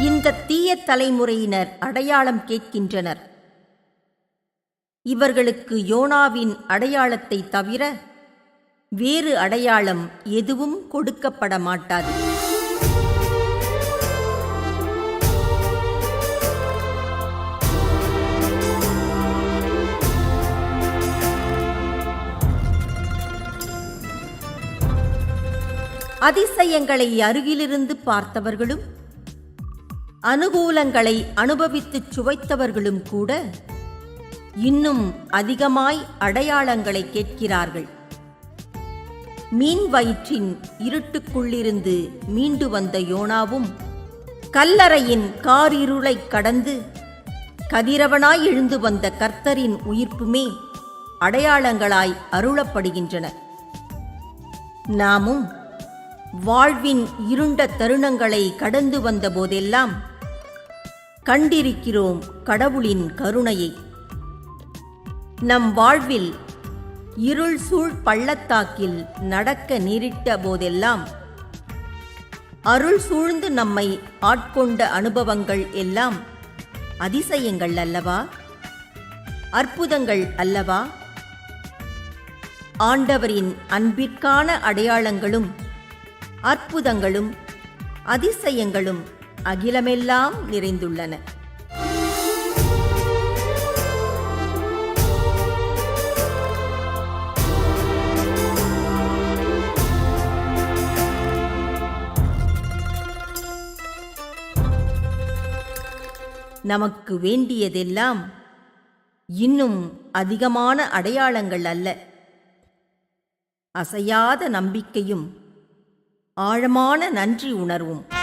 இந்த தீய தலைமுறையினர் அடையாளம் கேட்கின்றனர். இவர்களுக்கு யோனாவின் அடையாளத்தை தவிர வேறு அடையாளம் எதுவும் கொடுக்கப்பட மாட்டாது. அதிசயங்களை அருகிலிருந்து பார்த்தவர்களும் அனுகூலங்களை அனுபவித்துச் சுவைத்தவர்களும் கூட இன்னும் அதிகமாய் அடையாளங்களை கேட்கிறார்கள். மீன் வயிற்றின் இருட்டுக்குள்ளிருந்து மீண்டு வந்த யோனாவும் கல்லறையின் காரிருளைக் கடந்து கதிரவனாய் எழுந்து வந்த கர்த்தரின் உயிர்ப்புமே அடையாளங்களாய் அருளப்படுகின்றன நாமும் வாழ்வின் இருண்ட தருணங்களை கடந்து வந்த போதெல்லாம் கண்டிருக்கிறோம் கடவுளின் கருணையை. நம் வாழ்வில் இருள் சூழ் பள்ளத்தாக்கில் நடக்க நேரிட்ட போதெல்லாம் அருள் சூழ்ந்து நம்மை ஆட்கொண்ட அனுபவங்கள் எல்லாம் அதிசயங்கள் அல்லவா? அற்புதங்கள் அல்லவா? ஆண்டவரின் அன்பிற்கான அடையாளங்களும் அற்புதங்களும் அதிசயங்களும் அகிலமெல்லாம் நிறைந்துள்ளன. நமக்கு வேண்டியதெல்லாம் இன்னும் அதிகமான அடையாளங்கள் அல்ல. அசையாத நம்பிக்கையும் ஆழமான நன்றி உணர்வும்.